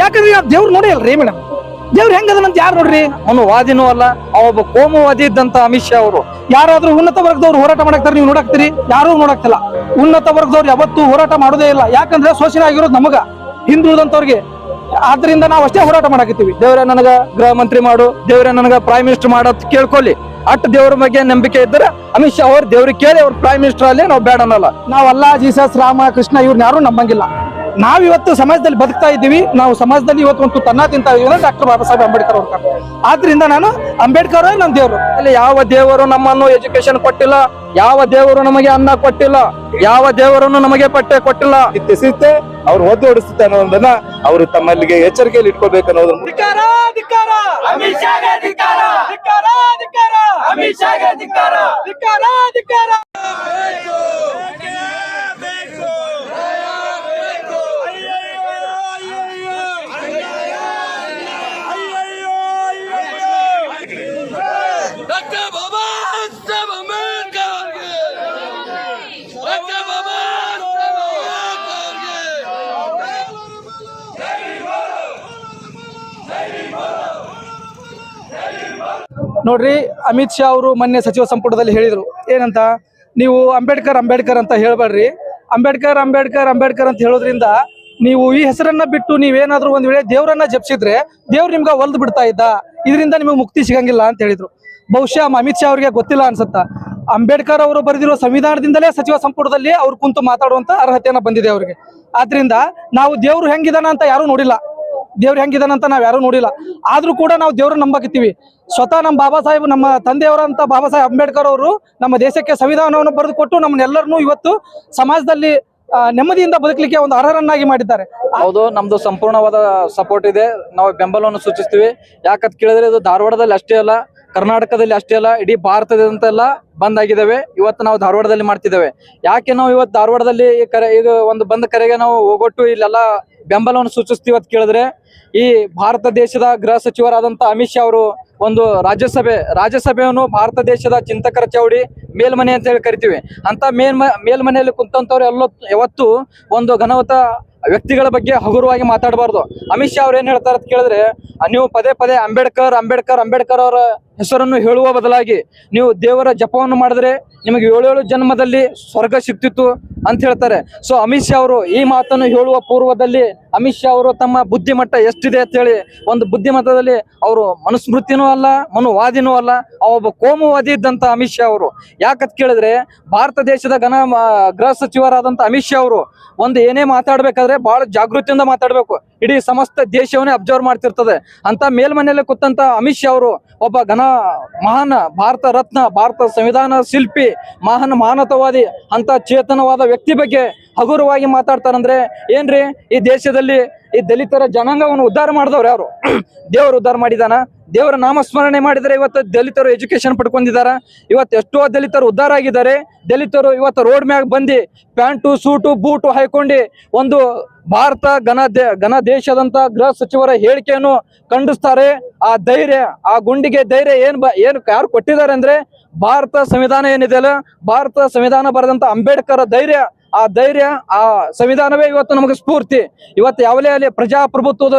ಯಾಕಂದ್ರೆ ನಾವು ದೇವ್ರು ನೋಡಿ ಅಲ್ರಿ ಮೇಡಮ್ ದೇವ್ರು ಹೆಂಗದನಂತ ಯಾರು ನೋಡ್ರಿ? ಅವನು ವಾದಿನೂ ಅಲ್ಲ ಒಬ್ಬ ಕೋಮುವಾದಿ ಇದ್ದಂತ ಅಮಿತ್ ಶಾ ಅವರು. ಯಾರಾದ್ರೂ ಉನ್ನತ ವರ್ಗದವ್ರು ಹೋರಾಟ ಮಾಡಕ್ತಾರೆ ನೀವು ನೋಡಾಕ್ತೀರಿ? ಯಾರು ನೋಡಾಕ್ತಿಲ್ಲ. ಉನ್ನತ ವರ್ಗದವ್ರು ಯಾವತ್ತೂ ಹೋರಾಟ ಮಾಡೋದೇ ಇಲ್ಲ. ಯಾಕಂದ್ರೆ ಶೋಷಣೆ ಆಗಿರೋದು ನಮಗ ಹಿಂದುಳಿದಂತವ್ರಿಗೆ ಆದ್ರಿಂದ ನಾವು ಅಷ್ಟೇ ಹೋರಾಟ ಮಾಡಾಕತ್ತೀವಿ. ದೇವ್ರ ನನಗ ಗೃಹ ಮಂತ್ರಿ ಮಾಡು. ದೇವ್ರ ನನಗ ಪ್ರೈಮ್ ಮಿನಿಸ್ಟರ್ ಮಾಡೋದ್ ಕೇಳ್ಕೊಳ್ಳಿ. ಅಟ್ ದೇವ್ರ ಬಗ್ಗೆ ನಂಬಿಕೆ ಇದ್ದರೆ ಅಮಿತ್ ಶಾ ಅವ್ರ ದೇವ್ರಿಗೆ ಕೇಳಿ ಅವ್ರ ಪ್ರೈಮ್ ಮಿನಿಸ್ಟರ್ ಅಲ್ಲಿ ನಾವು ಬೇಡ ಅನ್ನಲ್ಲ ನಾವು ಅಲ್ಲಾ ಜೀಸಸ್ ರಾಮ ಕೃಷ್ಣ ಇವ್ರನ್ನ ಯಾರು ನಂಬಂಗಿಲ್ಲ. ನಾವ್ ಇವತ್ತು ಸಮಾಜದಲ್ಲಿ ಬದುಕ್ತಾ ಇದ್ದೀವಿ. ನಾವು ಸಮಾಜದಲ್ಲಿ ಇವತ್ತು ಒಂದು ತನ್ನ ತಿಂತ ಇದೀವಿ ಡಾಕ್ಟರ್ ಬಾಬಾ ಸಾಹೇಬ್ ಅಂಬೇಡ್ಕರ್ ಅವ್ರ ಆದ್ರಿಂದ ನಾನು ಅಂಬೇಡ್ಕರ್ ನನ್ನ ದೇವರು. ಅಲ್ಲಿ ಯಾವ ದೇವರು ನಮ್ಮನ್ನು ಎಜುಕೇಶನ್ ಕೊಟ್ಟಿಲ್ಲ ಯಾವ ದೇವರು ನಮಗೆ ಅನ್ನ ಕೊಟ್ಟಿಲ್ಲ ಯಾವ ದೇವರನ್ನು ನಮಗೆ ಪಟ್ಟೆ ಕೊಟ್ಟಿಲ್ಲ. ಇತ್ತಿಸುತ್ತೆ ಅವ್ರು ಒದ್ದು ಓಡಿಸುತ್ತೆ ಅನ್ನೋದನ್ನ ಅವರು ತಮ್ಮಲ್ಲಿಗೆ ಎಚ್ಚರಿಕೆಯಲ್ಲಿ ಇಟ್ಕೋಬೇಕು ಅನ್ನೋದ್ರ ಅಮಿತ್ ಶಾಗೆ ಧಿಕ್ಕಾರ ಧಿಕ್ಕಾರ ಧಿಕ್ಕಾರ ಅಮಿತ್ ಶಾಗೆ ಧಿಕ್ಕಾರ ಧಿಕ್ಕಾರ ಧಿಕ್ಕಾರ ಡಾಕ್ಟರ್ ಬಾಬಾ ಸಾಹೇಬ್ ಅಂಬೇಡ್ಕರ್ ಅವ್ರಿಗೆ ಡಾಕ್ಟರ್ ಬಾಬಾ ಸಾಹೇಬ್ ಅಂಬೇಡ್ಕರ್ ಅವ್ರಿಗೆ ನೋಡ್ರಿ, ಅಮಿತ್ ಶಾ ಅವರು ಮೊನ್ನೆ ಸಚಿವ ಸಂಪುಟದಲ್ಲಿ ಹೇಳಿದ್ರು, ಏನಂತ, ನೀವು ಅಂಬೇಡ್ಕರ್ ಅಂಬೇಡ್ಕರ್ ಅಂತ ಹೇಳ್ಬೇಡ್ರಿ. ಅಂಬೇಡ್ಕರ್ ಅಂಬೇಡ್ಕರ್ ಅಂಬೇಡ್ಕರ್ ಅಂತ ಹೇಳೋದ್ರಿಂದ ನೀವು ಈ ಹೆಸರನ್ನ ಬಿಟ್ಟು ನೀವೇನಾದ್ರೂ ಒಂದ್ ವೇಳೆ ದೇವರನ್ನ ಜಪಿಸಿದ್ರೆ ದೇವ್ರು ನಿಮ್ಗೆ ಒಲ್ದು ಬಿಡ್ತಾ ಇದ್ದ. ಇದರಿಂದ ನಿಮಗೆ ಮುಕ್ತಿ ಸಿಗಂಗಿಲ್ಲ ಅಂತ ಹೇಳಿದ್ರು. ಬಹುಶಃ ಅಮಿತ್ ಶಾ ಅವರಿಗೆ ಗೊತ್ತಿಲ್ಲ ಅನ್ಸುತ್ತಾ. ಅಂಬೇಡ್ಕರ್ ಅವರು ಬರೆದಿರೋ ಸಂವಿಧಾನದಿಂದಲೇ ಸಚಿವ ಸಂಪುಟದಲ್ಲಿ ಅವ್ರು ಕುಂತು ಮಾತಾಡುವಂತ ಅರ್ಹತೆಯನ್ನ ಬಂದಿದೆ ಅವರಿಗೆ. ಆದ್ರಿಂದ ನಾವು ದೇವ್ರು ಹೆಂಗಿದಾನ ಅಂತ ಯಾರು ನೋಡಿಲ್ಲ. ದೇವ್ರು ಹೆಂಗಿದಾನಂತ ನಾವ್ ಯಾರು ನೋಡಿಲ್ಲ. ಆದ್ರೂ ಕೂಡ ನಾವು ದೇವ್ರ ನಂಬಕತ್ತೀವಿ. ಸ್ವತಃ ನಮ್ಮ ಬಾಬಾ ಸಾಹೇಬ್, ನಮ್ಮ ತಂದೆಯವರಂತ ಬಾಬಾ ಸಾಹೇಬ್ ಅಂಬೇಡ್ಕರ್ ಅವರು ನಮ್ಮ ದೇಶಕ್ಕೆ ಸಂವಿಧಾನವನ್ನು ಬರೆದು ಕೊಟ್ಟು ನಮ್ಮನ್ನೆಲ್ಲರನ್ನೂ ಇವತ್ತು ಸಮಾಜದಲ್ಲಿ ನೆಮ್ಮದಿಯಿಂದ ಬದುಕಲಿಕ್ಕೆ ಒಂದು ಅರ್ಹರನ್ನಾಗಿ ಮಾಡಿದ್ದಾರೆ. ಹೌದು, ನಮ್ದು ಸಂಪೂರ್ಣವಾದ ಸಪೋರ್ಟ್ ಇದೆ. ನಾವು ಬೆಂಬಲವನ್ನು ಸೂಚಿಸ್ತೀವಿ. ಯಾಕಂತ ಕೇಳಿದ್ರೆ ಇದು ಧಾರವಾಡದಲ್ಲಿ ಅಷ್ಟೇ ಅಲ್ಲ ಕರ್ನಾಟಕದಲ್ಲಿ ಅಷ್ಟೇ ಅಲ್ಲ, ಇಡೀ ಭಾರತದಂತೆಲ್ಲ ಬಂದ್ ಆಗಿದ್ದಾವೆ ಇವತ್ತು ನಾವು ಧಾರವಾಡದಲ್ಲಿ ಮಾಡ್ತಿದ್ದೇವೆ ಯಾಕೆ ನಾವು ಇವತ್ತು ಧಾರವಾಡದಲ್ಲಿ ಕರೆ, ಈಗ ಒಂದು ಬಂದ್ ಕರೆಗೆ ನಾವು ಹೋಗೊಟ್ಟು ಇಲ್ಲೆಲ್ಲ ಬೆಂಬಲವನ್ನು ಸೂಚಿಸ್ತೀವಿ ಕೇಳಿದ್ರೆ, ಈ ಭಾರತ ದೇಶದ ಗೃಹ ಸಚಿವರಾದಂತ ಅಮಿತ್ ಶಾ ಅವರು ಒಂದು ರಾಜ್ಯಸಭೆ, ರಾಜ್ಯಸಭೆಯನ್ನು ಭಾರತ ದೇಶದ ಚಿಂತಕರ ಚೌಡಿ ಮೇಲ್ಮನೆ ಅಂತ ಹೇಳಿ ಕರಿತೀವಿ. ಅಂತ ಮೇಲ್ಮ, ಮೇಲ್ಮನೆಯಲ್ಲಿ ಕುಂತವ್ರು ಎಲ್ಲ ಯಾವತ್ತು ಒಂದು ಘನವತ ವ್ಯಕ್ತಿಗಳ ಬಗ್ಗೆ ಹಗುರವಾಗಿ ಮಾತಾಡಬಾರ್ದು. ಅಮಿತ್ ಶಾ ಅವ್ರು ಏನ್ ಹೇಳ್ತಾರೆ ಅಂತ ಕೇಳಿದ್ರೆ ನೀವು ಪದೇ ಪದೇ ಅಂಬೇಡ್ಕರ್ ಅಂಬೇಡ್ಕರ್ ಅಂಬೇಡ್ಕರ್ ಅವರ ಹೆಸರನ್ನು ಹೇಳುವ ಬದಲಾಗಿ ನೀವು ದೇವರ ಜಪವನ್ನು ಮಾಡಿದ್ರೆ ನಿಮಗೆ ಏಳೇಳು ಜನ್ಮದಲ್ಲಿ ಸ್ವರ್ಗ ಸಿಗ್ತಿತ್ತು ಅಂತ ಹೇಳ್ತಾರೆ. ಸೊ ಅಮಿತ್ ಶಾ ಅವರು ಈ ಮಾತನ್ನು ಹೇಳುವ ಪೂರ್ವದಲ್ಲಿ ಅಮಿತ್ ಶಾ ಅವರು ತಮ್ಮ ಬುದ್ಧಿಮಟ್ಟ ಎಷ್ಟಿದೆ ಅಂತ ಹೇಳಿ ಒಂದು ಬುದ್ಧಿಮಟ್ಟದಲ್ಲಿ ಅವರು ಮನುಸ್ಮೃತಿನೂ ಅಲ್ಲ, ಮನುವಾದಿನೂ ಅಲ್ಲ ಅವೊಬ್ಬ ಕೋಮುವಾದಿ ಇದ್ದಂತ ಅಮಿತ್ ಶಾ ಅವರು. ಯಾಕಂತ ಕೇಳಿದ್ರೆ ಭಾರತ ದೇಶದ ಘನ ಗೃಹ ಸಚಿವರಾದಂತ ಅಮಿತ್ ಶಾ ಅವರು ಒಂದು ಏನೇ ಮಾತಾಡ್ಬೇಕಾದ್ರೆ ಬಹಳ ಜಾಗೃತಿಯಿಂದ ಮಾತಾಡ್ಬೇಕು. ಇಡೀ ಸಮಸ್ತ ದೇಶವನ್ನೇ ಅಬ್ಸರ್ವ್ ಮಾಡ್ತಿರ್ತದೆ. ಅಂತ ಮೇಲ್ಮನೆಯಲ್ಲಿ ಕೂತಂತ ಅಮಿತ್ ಶಾ ಅವರು ಒಬ್ಬ ಘನ ಮಹಾನ್ ಭಾರತ ರತ್ನ, ಭಾರತ ಸಂವಿಧಾನ ಶಿಲ್ಪಿ, ಮಹಾನ್ ಮಾನತವಾದಿ ಅಂತ ಚೇತನವಾದ ವ್ಯಕ್ತಿ ಬಗ್ಗೆ ಹಗುರವಾಗಿ ಮಾತಾಡ್ತಾರಂದ್ರೆ ಏನ್ರಿ ಈ ದೇಶದಲ್ಲಿ ಈ ದಲಿತರ ಜನಾಂಗವನ್ನು ಉದ್ಧಾರ ಮಾಡಿದವ್ರು ಯಾರು? ದೇವರು ಉದ್ಧಾರ ಮಾಡಿದಾನ? ದೇವರ ನಾಮಸ್ಮರಣೆ ಮಾಡಿದರೆ ಇವತ್ತು ದಲಿತರು ಎಜುಕೇಶನ್ ಪಡ್ಕೊಂಡಿದ್ದಾರೆ ಇವತ್ತು ಎಷ್ಟೋ ದಲಿತರು ಉದ್ಧಾರ ಆಗಿದ್ದಾರೆ. ದಲಿತರು ಇವತ್ತು ರೋಡ್ ಮ್ಯಾಗ ಬಂದು ಪ್ಯಾಂಟು, ಸೂಟು, ಬೂಟು ಹಾಕೊಂಡು ಒಂದು ಭಾರತ ಘನ ದೇ, ಘನ ದೇಶದಂತ ಗೃಹ ಸಚಿವರ ಹೇಳಿಕೆಯನ್ನು ಖಂಡಿಸ್ತಾರೆ. ಆ ಧೈರ್ಯ, ಆ ಗುಂಡಿಗೆ ಧೈರ್ಯ ಏನ್ ಏನು ಯಾರು ಕೊಟ್ಟಿದ್ದಾರೆ ಅಂದ್ರೆ ಭಾರತ ಸಂವಿಧಾನ ಏನಿದೆಯಲ್ಲ ಭಾರತ ಸಂವಿಧಾನ ಬರೆದಂತ ಅಂಬೇಡ್ಕರ್ ಧೈರ್ಯ ಆ ಧೈರ್ಯ, ಆ ಸಂವಿಧಾನವೇ ಇವತ್ತು ನಮಗೆ ಸ್ಫೂರ್ತಿ. ಇವತ್ತು ಯಾವಲೇ ಅಲ್ಲಿ ಪ್ರಜಾಪ್ರಭುತ್ವದ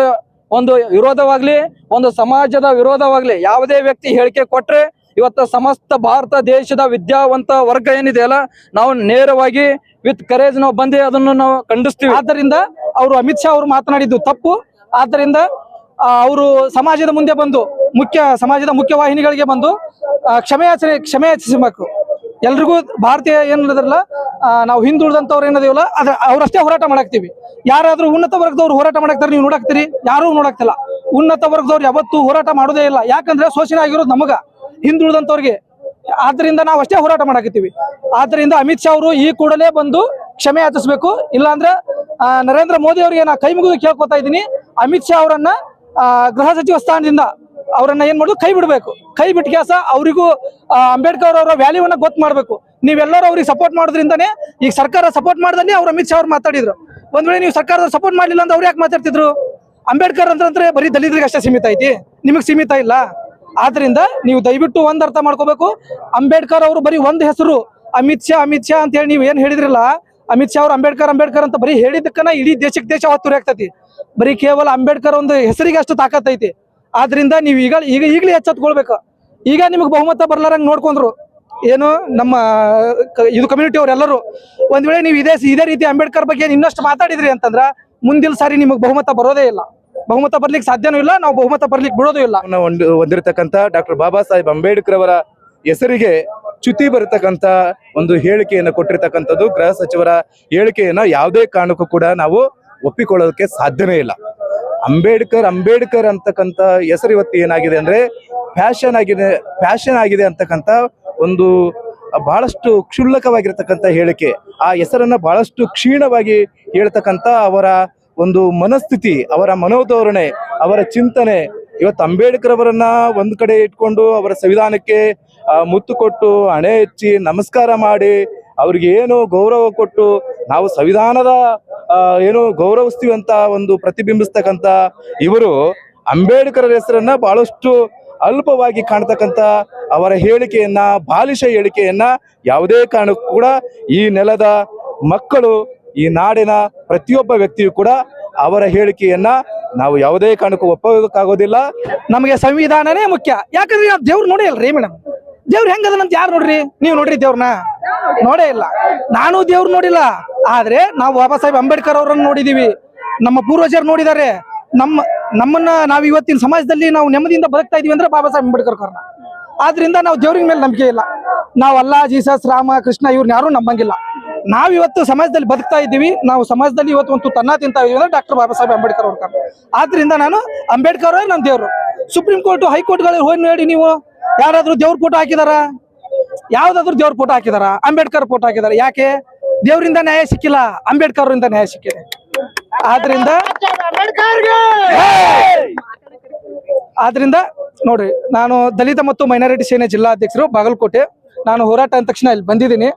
ಒಂದು ವಿರೋಧವಾಗ್ಲಿ, ಒಂದು ಸಮಾಜದ ವಿರೋಧವಾಗ್ಲಿ, ಯಾವುದೇ ವ್ಯಕ್ತಿ ಹೇಳಿಕೆ ಕೊಟ್ರೆ ಇವತ್ತು ಸಮಸ್ತ ಭಾರತ ದೇಶದ ವಿದ್ಯಾವಂತ ವರ್ಗ ಏನಿದೆಯಲ್ಲ ನಾವು ನೇರವಾಗಿ ವಿತ್ ಕರೇಜ್ ನಾವು ಬಂದು ಅದನ್ನು ನಾವು ಖಂಡಿಸ್ತೀವಿ. ಆದ್ದರಿಂದ ಅವರು ಅಮಿತ್ ಶಾ ಅವರು ಮಾತನಾಡಿದ್ದು ತಪ್ಪು. ಆದ್ದರಿಂದ ಅವರು ಸಮಾಜದ ಮುಂದೆ ಬಂದು, ಮುಖ್ಯ, ಸಮಾಜದ ಮುಖ್ಯ ವಾಹಿನಿಗಳಿಗೆ ಬಂದು ಕ್ಷಮೆಯಾಚನೆ, ಕ್ಷಮೆಯಾಚಿಸಬೇಕು. ಎಲ್ರಿಗೂ ಭಾರತೀಯ ಏನಿದ್ರಲ್ಲ ನಾವು ಹಿಂದುಳಿದಂತವ್ರು ಏನದಿವಲ್ಲ, ಅದ್ರ ಅವ್ರಷ್ಟೇ ಹೋರಾಟ ಮಾಡಾಕ್ತಿವಿ. ಯಾರಾದ್ರೂ ಉನ್ನತ ವರ್ಗದವ್ರು ಹೋರಾಟ ಮಾಡಾಕ್ತಾರೆ, ನೀವು ನೋಡಾಕ್ತೀರಿ. ಯಾರು ನೋಡಾಕ್ತಿಲ್ಲ. ಉನ್ನತ ವರ್ಗದವ್ರು ಯಾವತ್ತೂ ಹೋರಾಟ ಮಾಡೋದೇ ಇಲ್ಲ. ಯಾಕಂದ್ರೆ ಶೋಷಣೆ ಆಗಿರೋದು ನಮಗ ಹಿಂದುಳಿದಂತವ್ರಿಗೆ ಆದ್ರಿಂದ ನಾವು ಅಷ್ಟೇ ಹೋರಾಟ ಮಾಡಾಕತ್ತೀವಿ ಆದ್ರಿಂದ ಅಮಿತ್ ಶಾ ಅವರು ಈ ಕೂಡಲೇ ಬಂದು ಕ್ಷಮೆ ಯಾಚಿಸ್ಬೇಕು. ಇಲ್ಲಾಂದ್ರೆ ನರೇಂದ್ರ ಮೋದಿ ಅವರಿಗೆ ನಾ ಕೈ ಮುಗಿದು ಕೇಳ್ಕೊತಾ ಇದ್ದೀನಿ. ಅಮಿತ್ ಶಾ ಅವರನ್ನ ಗೃಹ ಸಚಿವ ಸ್ಥಾನದಿಂದ ಅವರನ್ನ ಏನ್ ಮಾಡುದು? ಕೈ ಬಿಡಬೇಕು. ಕೈ ಬಿಟ್ಟು ಅವರಿಗೂ ಅಂಬೇಡ್ಕರ್ ಅವರ ವ್ಯಾಲ್ಯೂವನ್ನ ಗೊತ್ತು ಮಾಡ್ಬೇಕು. ನೀವೆಲ್ಲರೂ ಅವ್ರಿಗೆ ಸಪೋರ್ಟ್ ಮಾಡೋದ್ರಿಂದಾನೇ ಈಗ ಸರ್ಕಾರ ಸಪೋರ್ಟ್ ಮಾಡ್ದಲ್ಲಿ ಅವ್ರು ಅಮಿತ್ ಶಾ ಅವ್ರು ಮಾತಾಡಿದ್ರು. ಒಂದ್ ವೇಳೆ ನೀವು ಸರ್ಕಾರದ ಸಪೋರ್ಟ್ ಮಾಡಲಿಲ್ಲ ಅಂತ ಅವ್ರು ಯಾಕೆ ಮಾತಾಡ್ತಿದ್ರು? ಅಂಬೇಡ್ಕರ್ ಅಂತಂದ್ರೆ ಬರೀ ದಲಿತರಿಗೆ ಅಷ್ಟೇ ಸೀಮಿತ ಐತಿ. ನಿಮಗೆ ಸೀಮಿತ ಇಲ್ಲ. ಆದ್ರಿಂದ ನೀವು ದಯವಿಟ್ಟು ಒಂದ್ ಅರ್ಥ ಮಾಡ್ಕೋಬೇಕು. ಅಂಬೇಡ್ಕರ್ ಅವರು ಬರೀ ಒಂದ್ ಹೆಸರು, ಅಮಿತ್ ಶಾ ಅಮಿತ್ ಶಾ ಅಂತ ಹೇಳಿ ನೀವು ಏನ್ ಹೇಳಿದ್ರಲ್ಲ? ಅಮಿತ್ ಶಾ ಅವ್ರು ಅಂಬೇಡ್ಕರ್ ಅಂಬೇಡ್ಕರ್ ಅಂತ ಬರೀ ಹೇಳಿದ್ದಕ್ಕನ ಇಡೀ ದೇಶಕ್ಕೆ ದೇಶ ಅವತ್ತು ಬರೀ ಕೇವಲ ಅಂಬೇಡ್ಕರ್ ಒಂದು ಹೆಸರಿಗೆ ಅಷ್ಟು ತಾಕತ್ ಐತಿ. ಆದ್ರಿಂದ ನೀವು ಈಗ ಈಗ ಈಗಲೇ ಎಚ್ಚೆತ್ಕೊಳ್ಬೇಕು. ಈಗ ನಿಮಗೆ ಬಹುಮತ ಬರ್ಲಾರಂಗ್ ನೋಡ್ಕೊಂಡ್ರು. ಏನು ನಮ್ಮ ಇದು ಕಮ್ಯುನಿಟಿ ಅವರೆಲ್ಲರೂ ಒಂದ್ ವೇಳೆ ನೀವು ಇದೇ ಇದೇ ರೀತಿ ಅಂಬೇಡ್ಕರ್ ಬಗ್ಗೆ ಇನ್ನಷ್ಟು ಮಾತಾಡಿದ್ರಿ ಅಂತಂದ್ರ ಮುಂದಿನ ಸಾರಿ ನಿಮಗೆ ಬಹುಮತ ಬರೋದೇ ಇಲ್ಲ. ಬಹುಮತ ಬರ್ಲಿಕ್ಕೆ ಸಾಧ್ಯನೂ ಇಲ್ಲ, ನಾವು ಬಹುಮತ ಬರ್ಲಿಕ್ಕೆ ಬಿಡೋದೂ ಇಲ್ಲ. ಒಂದು ಹೊಂದಿರತಕ್ಕಂಥ ಡಾಕ್ಟರ್ ಬಾಬಾ ಸಾಹೇಬ್ ಅಂಬೇಡ್ಕರ್ ಅವರ ಹೆಸರಿಗೆ ಚ್ಯುತಿ ಬರತಕ್ಕಂತ ಒಂದು ಹೇಳಿಕೆಯನ್ನು ಕೊಟ್ಟಿರ್ತಕ್ಕಂಥದ್ದು. ಗೃಹ ಸಚಿವರ ಹೇಳಿಕೆಯನ್ನ ಯಾವುದೇ ಕಾರಣಕ್ಕೂ ಕೂಡ ನಾವು ಒಪ್ಪಿಕೊಳ್ಳೋದಕ್ಕೆ ಸಾಧ್ಯನೇ ಇಲ್ಲ. ಅಂಬೇಡ್ಕರ್ ಅಂಬೇಡ್ಕರ್ ಅಂತಕ್ಕಂಥ ಹೆಸರು ಇವತ್ತು ಏನಾಗಿದೆ ಅಂದ್ರೆ ಫ್ಯಾಷನ್ ಆಗಿದೆ ಫ್ಯಾಷನ್ ಆಗಿದೆ ಅಂತಕ್ಕಂಥ ಒಂದು ಬಹಳಷ್ಟು ಕ್ಷುಲ್ಲಕವಾಗಿರ್ತಕ್ಕಂಥ ಹೇಳಿಕೆ. ಆ ಹೆಸರನ್ನ ಬಹಳಷ್ಟು ಕ್ಷೀಣವಾಗಿ ಹೇಳ್ತಕ್ಕಂಥ ಅವರ ಒಂದು ಮನಸ್ಥಿತಿ, ಅವರ ಮನೋಧೋರಣೆ, ಅವರ ಚಿಂತನೆ, ಇವತ್ತು ಅಂಬೇಡ್ಕರ್ ಅವರನ್ನ ಒಂದು ಕಡೆ ಇಟ್ಕೊಂಡು ಅವರ ಸಂವಿಧಾನಕ್ಕೆ ಮುತ್ತು ಕೊಟ್ಟು ಹಣೆ ಹೆಚ್ಚಿ ನಮಸ್ಕಾರ ಮಾಡಿ ಅವ್ರಿಗೆ ಏನು ಗೌರವ ಕೊಟ್ಟು ನಾವು ಸಂವಿಧಾನದ ಏನು ಗೌರವಿಸ್ತೀವಿ ಅಂತ ಒಂದು ಪ್ರತಿಬಿಂಬಿಸ್ತಕ್ಕಂಥ ಇವರು ಅಂಬೇಡ್ಕರ್ ಹೆಸರನ್ನ ಬಹಳಷ್ಟು ಅಲ್ಪವಾಗಿ ಕಾಣ್ತಕ್ಕಂಥ ಅವರ ಹೇಳಿಕೆಯನ್ನ, ಬಾಲಿಶ ಹೇಳಿಕೆಯನ್ನ ಯಾವುದೇ ಕಾರಣಕ್ಕೂ ಕೂಡ ಈ ನೆಲದ ಮಕ್ಕಳು, ಈ ನಾಡಿನ ಪ್ರತಿಯೊಬ್ಬ ವ್ಯಕ್ತಿಯು ಕೂಡ ಅವರ ಹೇಳಿಕೆಯನ್ನ ನಾವು ಯಾವುದೇ ಕಾರಣಕ್ಕೂ ಒಪ್ಪೋದಕ್ಕಾಗೋದಿಲ್ಲ ನಮಗೆ ಸಂವಿಧಾನನೇ ಮುಖ್ಯ. ಯಾಕಂದ್ರೆ ದೇವ್ರು ನೋಡಿ ಅಲ್ರಿ ಮೇಡಮ್? ದೇವ್ರು ಹೆಂಗದನಂತ ಯಾರು ನೋಡ್ರಿ? ನೀವು ನೋಡ್ರಿ ದೇವ್ರನ್ನ ನೋಡೇ ಇಲ್ಲ. ನಾನು ದೇವ್ರು ನೋಡಿಲ್ಲ. ಆದ್ರೆ ನಾವು ಬಾಬಾ ಸಾಹೇಬ್ ಅಂಬೇಡ್ಕರ್ ಅವರನ್ನ ನೋಡಿದೀವಿ. ನಮ್ಮ ಪೂರ್ವಜರು ನೋಡಿದ್ದಾರೆ ನಮ್ಮ, ನಮ್ಮನ್ನ ನಾವು ಇವತ್ತಿನ ಸಮಾಜದಲ್ಲಿ ನಾವು ನೆಮ್ಮದಿಯಿಂದ ಬದುಕ್ತಾ ಇದೀವಿ ಅಂದ್ರೆ ಬಾಬಾ ಸಾಹೇಬ್ ಅಂಬೇಡ್ಕರ್ ಕಾರಣ ಆದ್ರಿಂದ ನಾವು ದೇವ್ರಿನ ಮೇಲೆ ನಂಬಿಕೆ ಇಲ್ಲ. ನಾವು ಅಲ್ಲ, ಜೀಸಸ್, ರಾಮ, ಕೃಷ್ಣ ಇವ್ರನ್ನ ಯಾರು ನಂಬಂಗಿಲ್ಲ. ನಾವ್ ಇವತ್ತು ಸಮಾಜದಲ್ಲಿ ಬದುಕ್ತಾ ಇದ್ದೀವಿ. ನಾವು ಸಮಾಜದಲ್ಲಿ ಇವತ್ತು ಒಂದು ತನ್ನ ತಿಂತಾ ಇದೀವಿ ಅಂದ್ರೆ ಡಾಕ್ಟರ್ ಬಾಬಾ ಸಾಹೇಬ್ ಅಂಬೇಡ್ಕರ್ ಅವ್ರ ಕಾರಣ ಆದ್ರಿಂದ ನಾನು ಅಂಬೇಡ್ಕರ್ ಅವರೇ ನನ್ನ ದೇವ್ರು. ಸುಪ್ರೀಂ ಕೋರ್ಟ್, ಹೈಕೋರ್ಟ್ಗಳಿಗೆ ಹೋಗಿ ನೋಡಿ ನೀವು? ಯಾರಾದ್ರೂ ದೇವ್ರ ಫೋಟೋ ಹಾಕಿದಾರ? ಯಾವ್ದಾದ್ರು ದೇವ್ರ ಫೋಟೋ ಹಾಕಿದಾರ? ಅಂಬೇಡ್ಕರ್ ಫೋಟೋ ಹಾಕಿದಾರ? ಯಾಕೆ? ದೇವರಿಂದ ನ್ಯಾಯ ಸಿಕ್ಕಿಲ್ಲ. ಅಂಬೇಡ್ಕರ್ ಇಂದ ನ್ಯಾಯ ಸಿಕ್ಕಿದೆ. ಆದ್ರಿಂದ ಆದ್ರಿಂದ ನೋಡ್ರಿ ನಾನು ದಲಿತ ಮತ್ತು ಮೈನಾರಿಟಿ ಸೇನೆ ಜಿಲ್ಲಾಧ್ಯಕ್ಷರು ಬಾಗಲಕೋಟೆ. ನಾನು ಹೋರಾಟ ಅಂದ ತಕ್ಷಣ ಇಲ್ಲಿ ಬಂದಿದ್ದೀನಿ.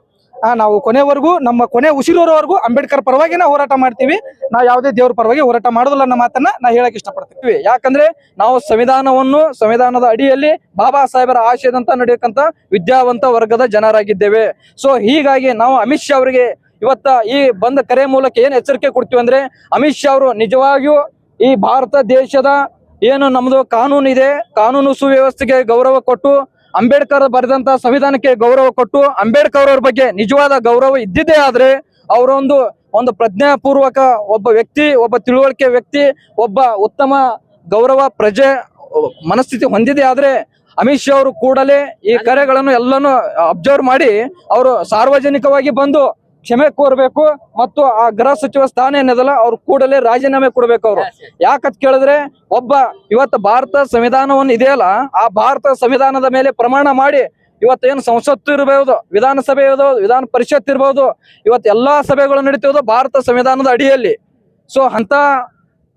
ನಾವು ಕೊನೆವರೆಗೂ, ನಮ್ಮ ಕೊನೆ ಉಸಿರೋವರೆಗೂ ಅಂಬೇಡ್ಕರ್ ಪರವಾಗಿನ ಹೋರಾಟ ಮಾಡ್ತೀವಿ ನಾವು ಯಾವುದೇ ದೇವ್ರ ಪರವಾಗಿ ಹೋರಾಟ ಮಾಡೋದಿಲ್ಲ ಅನ್ನೋ ಮಾತನ್ನ ನಾವು ಹೇಳಕ್ ಇಷ್ಟಪಡ್ತೀವಿ. ಯಾಕಂದ್ರೆ ನಾವು ಸಂವಿಧಾನವನ್ನು, ಸಂವಿಧಾನದ ಅಡಿಯಲ್ಲಿ ಬಾಬಾ ಸಾಹೇಬರ ಆಶಯದಂತ ನಡೆಯಕ್ಕಂತ ವಿದ್ಯಾವಂತ ವರ್ಗದ ಜನರಾಗಿದ್ದೇವೆ ಸೊ ಹೀಗಾಗಿ ನಾವು ಅಮಿತ್ ಶಾ ಅವರಿಗೆ ಇವತ್ತ ಈ ಬಂದ ಕರೆ ಮೂಲಕ ಏನ್ ಎಚ್ಚರಿಕೆ ಕೊಡ್ತೀವಿ ಅಂದ್ರೆ, ಅಮಿತ್ ಶಾ ಅವರು ನಿಜವಾಗಿಯೂ ಈ ಭಾರತ ದೇಶದ ಏನು ನಮ್ದು ಕಾನೂನು ಇದೆ ಕಾನೂನು ಸುವ್ಯವಸ್ಥೆಗೆ ಗೌರವ ಕೊಟ್ಟು ಅಂಬೇಡ್ಕರ್ ಬರೆದಂತ ಸಂವಿಧಾನಕ್ಕೆ ಗೌರವ ಕೊಟ್ಟು ಅಂಬೇಡ್ಕರ್ ಅವ್ರ ಬಗ್ಗೆ ನಿಜವಾದ ಗೌರವ ಇದ್ದಿದ್ದೇ ಆದ್ರೆ ಅವರೊಂದು ಒಂದು ಪ್ರಜ್ಞಾಪೂರ್ವಕ ಒಬ್ಬ ವ್ಯಕ್ತಿ ಒಬ್ಬ ತಿಳುವಳಿಕೆ ವ್ಯಕ್ತಿ ಒಬ್ಬ ಉತ್ತಮ ಗೌರವ ಪ್ರಜೆ ಮನಸ್ಥಿತಿ ಹೊಂದಿದೆ ಆದ್ರೆ ಅಮಿತ್ ಶಾ ಅವರು ಕೂಡಲೇ ಈ ಕರೆಗಳನ್ನು ಎಲ್ಲಾನು ಅಬ್ಸರ್ವ್ ಮಾಡಿ ಅವರು ಸಾರ್ವಜನಿಕವಾಗಿ ಬಂದು ಕ್ಷಮೆ ಕೋರ್ಬೇಕು ಮತ್ತು ಆ ಗೃಹ ಸಚಿವ ಸ್ಥಾನ ಏನದಲ್ಲ ಅವ್ರು ಕೂಡಲೇ ರಾಜೀನಾಮೆ ಕೊಡ್ಬೇಕು ಅವರು. ಯಾಕಂತ ಕೇಳಿದ್ರೆ ಒಬ್ಬ ಇವತ್ತು ಭಾರತ ಸಂವಿಧಾನವನ್ನು ಇದೆಯಲ್ಲ ಆ ಭಾರತ ಸಂವಿಧಾನದ ಮೇಲೆ ಪ್ರಮಾಣ ಮಾಡಿ ಇವತ್ತು ಏನು ಸಂಸತ್ತು ಇರಬಹುದು ವಿಧಾನಸಭೆ ಇರಬಹುದು ವಿಧಾನ ಪರಿಷತ್ ಇರಬಹುದು ಇವತ್ತು ಎಲ್ಲಾ ಸಭೆಗಳು ನಡೀತಿರೋದು ಭಾರತ ಸಂವಿಧಾನದ ಅಡಿಯಲ್ಲಿ. ಸೊ ಅಂತ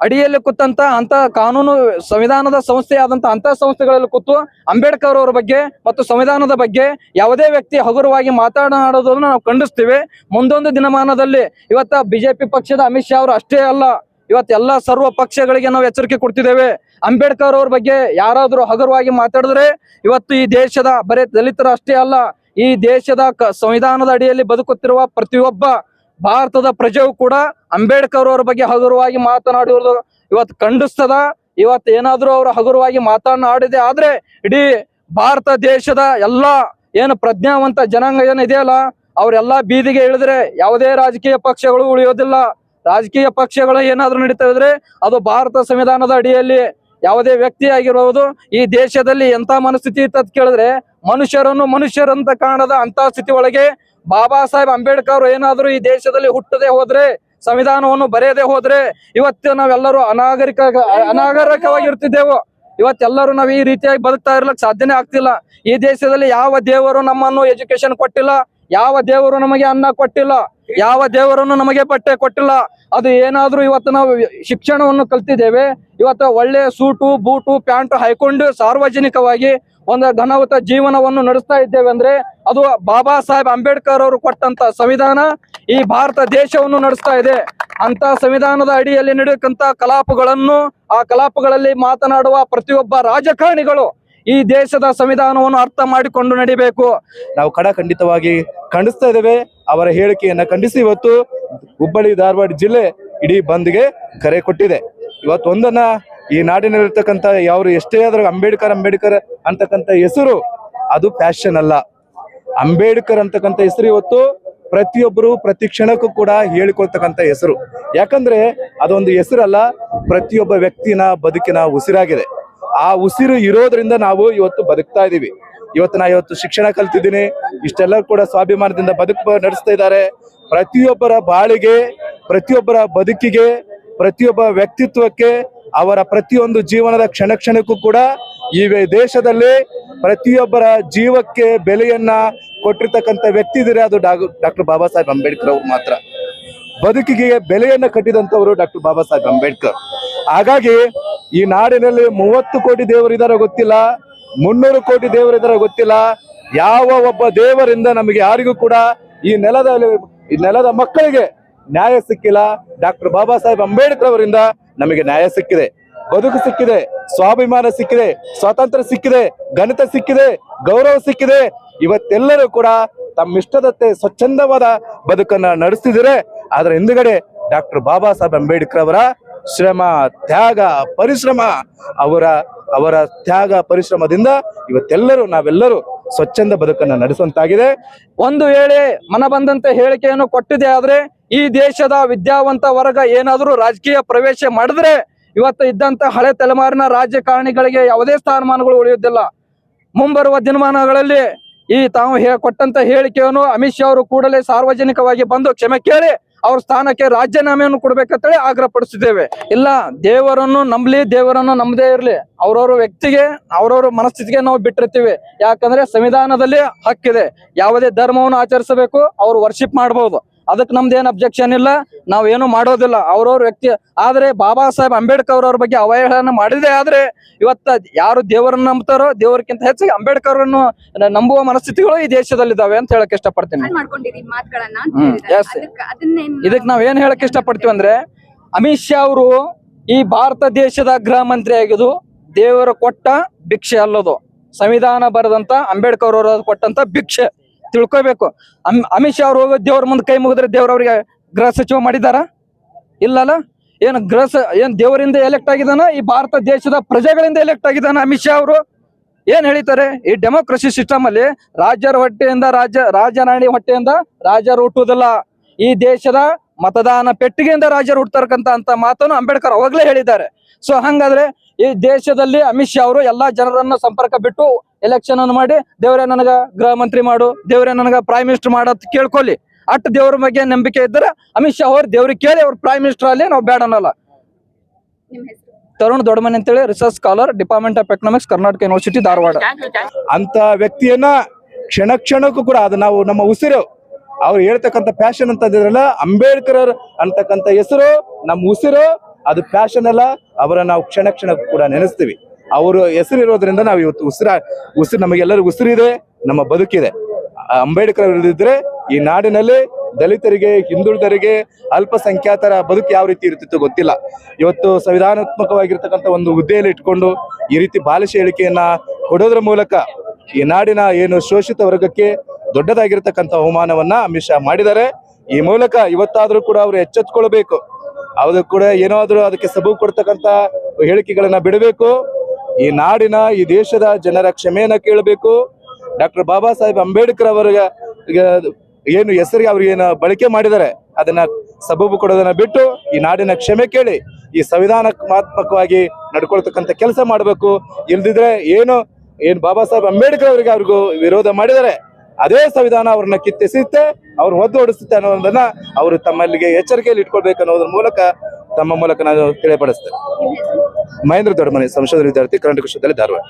ಅಡಿಯಲ್ಲಿ ಕೂತಂತ ಅಂತ ಕಾನೂನು ಸಂವಿಧಾನದ ಸಂಸ್ಥೆ ಆದಂತ ಅಂತ ಸಂಸ್ಥೆಗಳಲ್ಲಿ ಕೂತು ಅಂಬೇಡ್ಕರ್ ಅವರ ಬಗ್ಗೆ ಮತ್ತು ಸಂವಿಧಾನದ ಬಗ್ಗೆ ಯಾವುದೇ ವ್ಯಕ್ತಿ ಹಗುರವಾಗಿ ಮಾತನಾಡೋದನ್ನು ನಾವು ಖಂಡಿಸ್ತೀವಿ. ಮುಂದೊಂದು ದಿನಮಾನದಲ್ಲಿ ಇವತ್ತ ಬಿಜೆಪಿ ಪಕ್ಷದ ಅಮಿತ್ ಶಾ ಅವರು ಅಷ್ಟೇ ಅಲ್ಲ, ಇವತ್ತು ಎಲ್ಲಾ ಸರ್ವ ಪಕ್ಷಗಳಿಗೆ ನಾವು ಎಚ್ಚರಿಕೆ ಕೊಡ್ತಿದ್ದೇವೆ. ಅಂಬೇಡ್ಕರ್ ಅವ್ರ ಬಗ್ಗೆ ಯಾರಾದರೂ ಹಗುರವಾಗಿ ಮಾತಾಡಿದ್ರೆ ಇವತ್ತು ಈ ದೇಶದ, ಬರೇ ದಲಿತರ ಅಷ್ಟೇ ಅಲ್ಲ, ಈ ದೇಶದ ಸಂವಿಧಾನದ ಅಡಿಯಲ್ಲಿ ಬದುಕುತ್ತಿರುವ ಪ್ರತಿಯೊಬ್ಬ ಭಾರತದ ಪ್ರಜೆಯು ಕೂಡ ಅಂಬೇಡ್ಕರ್ ಅವರ ಬಗ್ಗೆ ಹಗುರವಾಗಿ ಮಾತನಾಡಿರೋದು ಇವತ್ತು ಖಂಡಿಸ್ತದ. ಇವತ್ತು ಏನಾದ್ರೂ ಅವರು ಹಗುರವಾಗಿ ಮಾತನಾಡಿದೆ ಆದ್ರೆ ಇಡೀ ಭಾರತ ದೇಶದ ಎಲ್ಲಾ ಏನು ಪ್ರಜ್ಞಾವಂತ ಜನಾಂಗ ಏನಿದೆಯಲ್ಲ ಅವರೆಲ್ಲ ಬೀದಿಗೆ ಇಳಿದ್ರೆ ಯಾವುದೇ ರಾಜಕೀಯ ಪಕ್ಷಗಳು ಉಳಿಯೋದಿಲ್ಲ. ರಾಜಕೀಯ ಪಕ್ಷಗಳು ಏನಾದ್ರೂ ನಡೀತಾ ಇದ್ರೆ ಅದು ಭಾರತ ಸಂವಿಧಾನದ ಅಡಿಯಲ್ಲಿ ಯಾವುದೇ ವ್ಯಕ್ತಿ ಆಗಿರಬಹುದು ಈ ದೇಶದಲ್ಲಿ ಎಂತ ಮನಸ್ಥಿತಿ ಇತ್ತು ಕೇಳಿದ್ರೆ ಮನುಷ್ಯರನ್ನು ಮನುಷ್ಯರಂತ ಕಾಣದ ಅಂತ ಸ್ಥಿತಿ ಒಳಗೆ ಬಾಬಾ ಸಾಹೇಬ್ ಅಂಬೇಡ್ಕರ್ ಏನಾದ್ರೂ ಈ ದೇಶದಲ್ಲಿ ಹುಟ್ಟದೆ ಹೋದ್ರೆ, ಸಂವಿಧಾನವನ್ನು ಬರೆಯದೆ ಹೋದ್ರೆ, ಇವತ್ತು ನಾವೆಲ್ಲರೂ ಅನಾಗರಿಕ, ಅನಾಗರಿಕವಾಗಿರ್ತಿದ್ದೆವು. ಇವತ್ತೆಲ್ಲರೂ ನಾವು ಈ ರೀತಿಯಾಗಿ ಬದುಕ್ತಾ ಇರ್ಲಿಕ್ಕೆ ಸಾಧ್ಯನೇ ಆಗ್ತಿಲ್ಲ. ಈ ದೇಶದಲ್ಲಿ ಯಾವ ದೇವರು ನಮ್ಮನ್ನು ಎಜುಕೇಶನ್ ಕೊಟ್ಟಿಲ್ಲ ಯಾವ ದೇವರು ನಮಗೆ ಅನ್ನ ಕೊಟ್ಟಿಲ್ಲ, ಯಾವ ದೇವರನ್ನು ನಮಗೆ ಬಟ್ಟೆ ಕೊಟ್ಟಿಲ್ಲ, ಅದು ಏನಾದ್ರೂ ಇವತ್ತು ನಾವು ಶಿಕ್ಷಣವನ್ನು ಕಲ್ತಿದ್ದೇವೆ, ಇವತ್ತು ಒಳ್ಳೆ ಸೂಟು, ಬೂಟು, ಪ್ಯಾಂಟ್ ಹಾಕೊಂಡು ಸಾರ್ವಜನಿಕವಾಗಿ ಒಂದು ಘನವತ ಜೀವನವನ್ನು ನಡೆಸ್ತಾ ಇದ್ದೇವೆ ಅಂದ್ರೆ ಅದು ಬಾಬಾ ಸಾಹೇಬ್ ಅಂಬೇಡ್ಕರ್ ಅವರು ಕೊಟ್ಟಂತ ಸಂವಿಧಾನ ಈ ಭಾರತ ದೇಶವನ್ನು ನಡೆಸ್ತಾ ಇದೆ. ಅಂತ ಸಂವಿಧಾನದ ಅಡಿಯಲ್ಲಿ ನಡೆಯಕ್ಕಂತ ಕಲಾಪಗಳನ್ನು, ಆ ಕಲಾಪಗಳಲ್ಲಿ ಮಾತನಾಡುವ ಪ್ರತಿಯೊಬ್ಬ ರಾಜಕಾರಣಿಗಳು ಈ ದೇಶದ ಸಂವಿಧಾನವನ್ನು ಅರ್ಥ ಮಾಡಿಕೊಂಡು ನಡಿಬೇಕು. ನಾವು ಕಡ ಖಂಡಿತವಾಗಿ ಖಂಡಿಸ್ತಾ ಇದ್ದೇವೆ. ಅವರ ಹೇಳಿಕೆಯನ್ನ ಖಂಡಿಸಿ ಇವತ್ತು ಹುಬ್ಬಳ್ಳಿ ಧಾರವಾಡ ಜಿಲ್ಲೆ ಇಡೀ ಬಂದ್ಗೆ ಕರೆ ಕೊಟ್ಟಿದೆ. ಇವತ್ತು ಒಂದನ್ನ ಈ ನಾಡಿನಲ್ಲಿರ್ತಕ್ಕಂಥ ಯಾರು ಎಷ್ಟೇ ಆದ್ರೂ ಅಂಬೇಡ್ಕರ್ ಅಂಬೇಡ್ಕರ್ ಅಂತಕ್ಕಂಥ ಹೆಸರು ಅದು ಫ್ಯಾಷನ್ ಅಲ್ಲ. ಅಂಬೇಡ್ಕರ್ ಅಂತಕ್ಕಂಥ ಹೆಸರು ಇವತ್ತು ಪ್ರತಿಯೊಬ್ಬರು ಪ್ರತಿ ಕ್ಷಣಕ್ಕೂ ಕೂಡ ಹೇಳಿಕೊಳ್ತಕ್ಕಂಥ ಹೆಸರು. ಯಾಕಂದ್ರೆ ಅದೊಂದು ಹೆಸರಲ್ಲ, ಪ್ರತಿಯೊಬ್ಬ ವ್ಯಕ್ತಿನ ಬದುಕಿನ ಉಸಿರಾಗಿದೆ. ಆ ಉಸಿರು ಇರೋದ್ರಿಂದ ನಾವು ಇವತ್ತು ಬದುಕ್ತಾ ಇದೀವಿ. ಇವತ್ತು ನಾ ಇವತ್ತು ಶಿಕ್ಷಣ ಕಲ್ತಿದ್ದೀನಿ. ಇಷ್ಟೆಲ್ಲರೂ ಕೂಡ ಸ್ವಾಭಿಮಾನದಿಂದ ಬದುಕು ನಡೆಸ್ತಾ ಇದ್ದಾರೆ. ಪ್ರತಿಯೊಬ್ಬರ ಬಾಳಿಗೆ, ಪ್ರತಿಯೊಬ್ಬರ ಬದುಕಿಗೆ, ಪ್ರತಿಯೊಬ್ಬ ವ್ಯಕ್ತಿತ್ವಕ್ಕೆ, ಅವರ ಪ್ರತಿಯೊಂದು ಜೀವನದ ಕ್ಷಣ ಕ್ಷಣಕ್ಕೂ ಕೂಡ ಈ ದೇಶದಲ್ಲಿ ಪ್ರತಿಯೊಬ್ಬರ ಜೀವಕ್ಕೆ ಬೆಲೆಯನ್ನ ಕೊಟ್ಟಿರ್ತಕ್ಕಂಥ ವ್ಯಕ್ತಿ ಇದ್ರೆ ಅದು ಡಾಕ್ಟರ್ ಬಾಬಾ ಸಾಹೇಬ್ ಅಂಬೇಡ್ಕರ್ ಅವರು ಮಾತ್ರ. ಬದುಕಿಗೆ ಬೆಲೆಯನ್ನ ಕಟ್ಟಿದಂತವರು ಡಾಕ್ಟರ್ ಬಾಬಾ ಸಾಹೇಬ್ ಅಂಬೇಡ್ಕರ್. ಹಾಗಾಗಿ ಈ ನಾಡಿನಲ್ಲಿ ಮೂವತ್ತು ಕೋಟಿ ದೇವರಿದಾರೋ ಗೊತ್ತಿಲ್ಲ, ಮುನ್ನೂರು ಕೋಟಿ ದೇವರಿದಾರೋ ಗೊತ್ತಿಲ್ಲ. ಯಾವ ಒಬ್ಬ ದೇವರಿಂದ ನಮಗೆ ಯಾರಿಗೂ ಕೂಡ ಈ ನೆಲದ ಈ ನೆಲದ ಮಕ್ಕಳಿಗೆ ನ್ಯಾಯ ಸಿಕ್ಕಿಲ್ಲ. ಡಾಕ್ಟರ್ ಬಾಬಾ ಸಾಹೇಬ್ ಅಂಬೇಡ್ಕರ್ ಅವರಿಂದ ನಮಗೆ ನ್ಯಾಯ ಸಿಕ್ಕಿದೆ. ಬದುಕು ಸಿಕ್ಕಿದೆ, ಸ್ವಾಭಿಮಾನ ಸಿಕ್ಕಿದೆ, ಸ್ವಾತಂತ್ರ್ಯ ಸಿಕ್ಕಿದೆ, ಗಣಿತ ಸಿಕ್ಕಿದೆ, ಗೌರವ ಸಿಕ್ಕಿದೆ. ಇವತ್ತೆಲ್ಲರೂ ಕೂಡ ತಮ್ಮಿಷ್ಟದತ್ತೆ ಸ್ವಚ್ಛಂದವಾದ ಬದುಕನ್ನ ನಡೆಸ್ತಿದ್ದಾರೆ. ಅದರ ಹಿಂದುಗಡೆ ಡಾಕ್ಟರ್ ಬಾಬಾ ಸಾಹೇಬ್ ಅಂಬೇಡ್ಕರ್ ಅವರ ಶ್ರಮ, ತ್ಯಾಗ, ಪರಿಶ್ರಮ. ಅವರ ಅವರ ತ್ಯಾಗ, ಪರಿಶ್ರಮದಿಂದ ಇವತ್ತೆಲ್ಲರೂ ನಾವೆಲ್ಲರೂ ಸ್ವಚ್ಛಂದ ಬದುಕನ್ನ ನಡೆಸುವಂತಾಗಿದೆ. ಒಂದು ವೇಳೆ ಮನ ಬಂದಂತೆ ಹೇಳಿಕೆಯನ್ನು ಕೊಟ್ಟಿದೆ ಆದ್ರೆ ಈ ದೇಶದ ವಿದ್ಯಾವಂತ ವರ್ಗ ಏನಾದರೂ ರಾಜಕೀಯ ಪ್ರವೇಶ ಮಾಡಿದ್ರೆ ಇವತ್ತು ಇದ್ದಂತ ಹಳೆ ತಲೆಮಾರಿನ ರಾಜಕಾರಣಿಗಳಿಗೆ ಯಾವುದೇ ಸ್ಥಾನಮಾನಗಳು ಉಳಿಯುವುದಿಲ್ಲ. ಮುಂಬರುವ ದಿನಮಾನಗಳಲ್ಲಿ ಈ ತಾವು ಕೊಟ್ಟಂತ ಹೇಳಿಕೆಯನ್ನು ಅಮಿತ್ ಶಾ ಅವರು ಕೂಡಲೇ ಸಾರ್ವಜನಿಕವಾಗಿ ಬಂದು ಕ್ಷಮೆ ಕೇಳಿ ಅವ್ರ ಸ್ಥಾನಕ್ಕೆ ರಾಜೀನಾಮೆಯನ್ನು ಕೊಡ್ಬೇಕಂತೇಳಿ ಆಗ್ರಹ ಪಡಿಸಿದ್ದೇವೆ ಇಲ್ಲ, ದೇವರನ್ನು ನಂಬಲಿ, ದೇವರನ್ನು ನಂಬದೇ ಇರಲಿ. ಅವ್ರವ್ರ ವ್ಯಕ್ತಿಗೆ, ಅವ್ರವ್ರ ಮನಸ್ಥಿತಿಗೆ ನಾವು ಬಿಟ್ಟಿರ್ತೀವಿ. ಯಾಕಂದ್ರೆ ಸಂವಿಧಾನದಲ್ಲಿ ಹಕ್ಕಿದೆ. ಯಾವುದೇ ಧರ್ಮವನ್ನು ಆಚರಿಸಬೇಕು, ಅವ್ರು ವರ್ಷಿಪ್ ಮಾಡಬಹುದು ಅದಕ್ಕೆ ನಮ್ದೇನ್ ಅಬ್ಜೆಕ್ಷನ್ ಇಲ್ಲ. ನಾವೇನು ಮಾಡೋದಿಲ್ಲ. ಅವ್ರವ್ರ ವ್ಯಕ್ತಿ ಆದ್ರೆ ಬಾಬಾ ಸಾಹೇಬ್ ಅಂಬೇಡ್ಕರ್ ಅವ್ರ ಬಗ್ಗೆ ಅವಹೇಳನ ಮಾಡಿದೆ ಆದ್ರೆ ಇವತ್ತ ಯಾರು ದೇವರನ್ನ ನಂಬ್ತಾರೋ ದೇವರಕ್ಕಿಂತ ಹೆಚ್ಚಾಗಿ ಅಂಬೇಡ್ಕರ್ ಅನ್ನು ನಂಬುವ ಮನಸ್ಥಿತಿಗಳು ಈ ದೇಶದಲ್ಲಿದ್ದಾವೆ ಅಂತ ಹೇಳಕ್ ಇಷ್ಟಪಡ್ತೀನಿ. ಹ್ಮ್, ಇದಕ್ ನಾವ್ ಏನ್ ಹೇಳಕ್ ಇಷ್ಟಪಡ್ತೀವಿ ಅಂದ್ರೆ ಅಮಿತ್ ಶಾ ಅವರು ಈ ಭಾರತ ದೇಶದ ಗೃಹ ಮಂತ್ರಿ ಆಗಿದ್ದು ದೇವರು ಕೊಟ್ಟ ಭಿಕ್ಷೆ ಅಲ್ಲದು. ಸಂವಿಧಾನ ಬರೆದಂತ ಅಂಬೇಡ್ಕರ್ ಅವರು ಕೊಟ್ಟಂತ ಭಿಕ್ಷೆ. ತಿಳ್ಕೊಬೇಕು. ಅಮ್, ಅಮಿತ್ ಶಾ ಅವರು ದೇವ್ರ ಮುಂದೆ ಕೈ ಮುಗಿದ್ರೆ ದೇವ್ರವ್ರಿಗೆ ಗೃಹ ಸಚಿವ ಮಾಡಿದಾರ ಇಲ್ಲಲ್ಲ? ಏನು ಗೃಹ ಏನ್ ದೇವರಿಂದ ಎಲೆಕ್ಟ್ ಆಗಿದಾನ ಈ ಭಾರತ ದೇಶದ ಪ್ರಜೆಗಳಿಂದ ಎಲೆಕ್ಟ್ ಆಗಿದಾನ ಅಮಿತ್ ಶಾ ಅವರು? ಏನ್ ಹೇಳಿತಾರೆ? ಈ ಡೆಮೋಕ್ರಸಿ ಸಿಸ್ಟಮ್ ಅಲ್ಲಿ ರಾಜರ ಹೊಟ್ಟೆಯಿಂದ ರಾಜ, ರಾಜರಾಣಿ ಹೊಟ್ಟೆಯಿಂದ ರಾಜರು ಹುಟ್ಟುವುದಿಲ್ಲ. ಈ ದೇಶದ ಮತದಾನ ಪೆಟ್ಟಿಗೆಯಿಂದ ರಾಜರು ಹುಡ್ತಕ್ಕಂತ ಅಂತ ಮಾತನ್ನು ಅಂಬೇಡ್ಕರ್ ಅವಾಗ್ಲೇ ಹೇಳಿದ್ದಾರೆ. ಸೊ ಹಂಗಾದ್ರೆ ಈ ದೇಶದಲ್ಲಿ ಅಮಿತ್ ಶಾ ಅವರು ಎಲ್ಲಾ ಜನರನ್ನ ಸಂಪರ್ಕ ಬಿಟ್ಟು ಎಲೆಕ್ಷನ್ ಅನ್ನು ಮಾಡಿ ದೇವರೇ ನನಗ ಗೃಹ ಮಂತ್ರಿ ಮಾಡು ದೇವರೇ ನನಗ ಪ್ರೈಮ್ ಮಿನಿಸ್ಟರ್ ಮಾಡತ್ ಅಂತ ಕೇಳ್ಕೊಳ್ಳಿ. ಅಟ್ ದೇವ್ರ ಬಗ್ಗೆ ನಂಬಿಕೆ ಇದ್ದರೆ ಅಮಿತ್ ಶಾ ಅವ್ರ ದೇವ್ರಿಗೆ ಕೇಳಿ ಅವ್ರ ಪ್ರೈಮ್ ಮಿನಿಸ್ಟರ್ ಅಲ್ಲಿ ನಾವು ಬೇಡ ಅನ್ನಲ್ಲ. ತರುಣ್ ದೊಡ್ಡಮನೆ ಅಂತೇಳಿ research scholar department of economics Karnataka university Dharwad. ಅಂತ ವ್ಯಕ್ತಿಯನ್ನ ಕ್ಷಣ ಕ್ಷಣಕ್ಕೂ ಕೂಡ ಅದು ನಾವು ನಮ್ಮ ಉಸಿರು. ಅವ್ರು ಹೇಳ್ತಕ್ಕಂಥ ಪ್ಯಾಷನ್ ಅಂತ ಇದ್ರಲ್ಲ ಅಂಬೇಡ್ಕರ್ ಅಂತಕ್ಕಂಥ ಹೆಸರು ನಮ್ಮ ಉಸಿರು ಅದು ಪ್ಯಾಷನ್ ಅಲ್ಲ ಅವರ ನಾವು ಕ್ಷಣ ಕ್ಷಣಕ್ಕೂ ಕೂಡ ನೆನೆಸ್ತೀವಿ. ಅವರು ಹೆಸರು ಇರೋದ್ರಿಂದ ನಾವು ಇವತ್ತು ಉಸಿರ, ಉಸಿರು ನಮಗೆಲ್ಲರಿಗೂ ಉಸಿರಿದೆ, ನಮ್ಮ ಬದುಕಿದೆ. ಅಂಬೇಡ್ಕರ್ ಇಲ್ಲದಿದ್ರೆ ಈ ನಾಡಿನಲ್ಲಿ ದಲಿತರಿಗೆ, ಹಿಂದುಳಿದರಿಗೆ ಅಲ್ಪಸಂಖ್ಯಾತರ ಬದುಕು ಯಾವ ರೀತಿ ಇರ್ತಿತ್ತು ಗೊತ್ತಿಲ್ಲ. ಇವತ್ತು ಸಂವಿಧಾನಾತ್ಮಕವಾಗಿರ್ತಕ್ಕಂಥ ಒಂದು ಹುದ್ದೆಯಲ್ಲಿ ಇಟ್ಕೊಂಡು ಈ ರೀತಿ ಬಾಲಿಶ ಹೇಳಿಕೆಯನ್ನ ಕೊಡೋದ್ರ ಮೂಲಕ ಈ ನಾಡಿನ ಏನು ಶೋಷಿತ ವರ್ಗಕ್ಕೆ ದೊಡ್ಡದಾಗಿರ್ತಕ್ಕಂಥ ಅವಮಾನವನ್ನ ಅಮಿತ್ ಶಾ ಮಾಡಿದ್ದಾರೆ. ಈ ಮೂಲಕ ಇವತ್ತಾದ್ರೂ ಕೂಡ ಅವರು ಎಚ್ಚೆತ್ಕೊಳ್ಬೇಕು. ಅದು ಕೂಡ ಏನಾದ್ರೂ ಅದಕ್ಕೆ ಸಬೂಬು ಕೊಡ್ತಕ್ಕಂಥ ಹೇಳಿಕೆಗಳನ್ನ ಬಿಡಬೇಕು. ಈ ನಾಡಿನ, ಈ ದೇಶದ ಜನರ ಕ್ಷಮೆಯನ್ನ ಕೇಳಬೇಕು. ಡಾಕ್ಟರ್ ಬಾಬಾ ಸಾಹೇಬ್ ಅಂಬೇಡ್ಕರ್ ಅವರಿಗೆ ಏನು ಹೆಸರಿಗೆ ಅವ್ರಿಗೆ ಏನು ಬಳಕೆ ಮಾಡಿದ್ದಾರೆ, ಅದನ್ನ ಸಬೂಬು ಕೊಡೋದನ್ನ ಬಿಟ್ಟು ಈ ನಾಡಿನ ಕ್ಷಮೆ ಕೇಳಿ, ಈ ಸಂವಿಧಾನಾತ್ಮಕವಾಗಿ ನಡ್ಕೊಳ್ತಕ್ಕಂಥ ಕೆಲಸ ಮಾಡಬೇಕು. ಇಲ್ದಿದ್ರೆ ಏನು ಏನು ಬಾಬಾ ಸಾಹೇಬ್ ಅಂಬೇಡ್ಕರ್ ಅವರಿಗೆ ಅವ್ರಿಗೂ ವಿರೋಧ ಮಾಡಿದ್ದಾರೆ. ಅದೇ ಸಂವಿಧಾನ ಅವ್ರನ್ನ ಕಿತ್ತೆಸಿತ್ತೆ ಅವ್ರು ಒದ್ದು ಓಡಿಸುತ್ತೆ ಅನ್ನೋದನ್ನ ಅವರು ತಮ್ಮಲ್ಲಿಗೆ ಎಚ್ಚರಿಕೆಯಲ್ಲಿ ಇಟ್ಕೊಳ್ಬೇಕು ಅನ್ನೋದ್ರ ಮೂಲಕ ತಮ್ಮ ಮೂಲಕ ನಾನು ತಿಳಿಯಪಡಿಸ್ತೇನೆ. ಮಹೇಂದ್ರ ದೊಡ್ಡಮನೆ ಸಂಶೋಧನೆ ವಿದ್ಯಾರ್ಥಿ ಕರ್ನಾಟಕ ವಿಶ್ವದಲ್ಲಿ ಧಾರವಾಡ.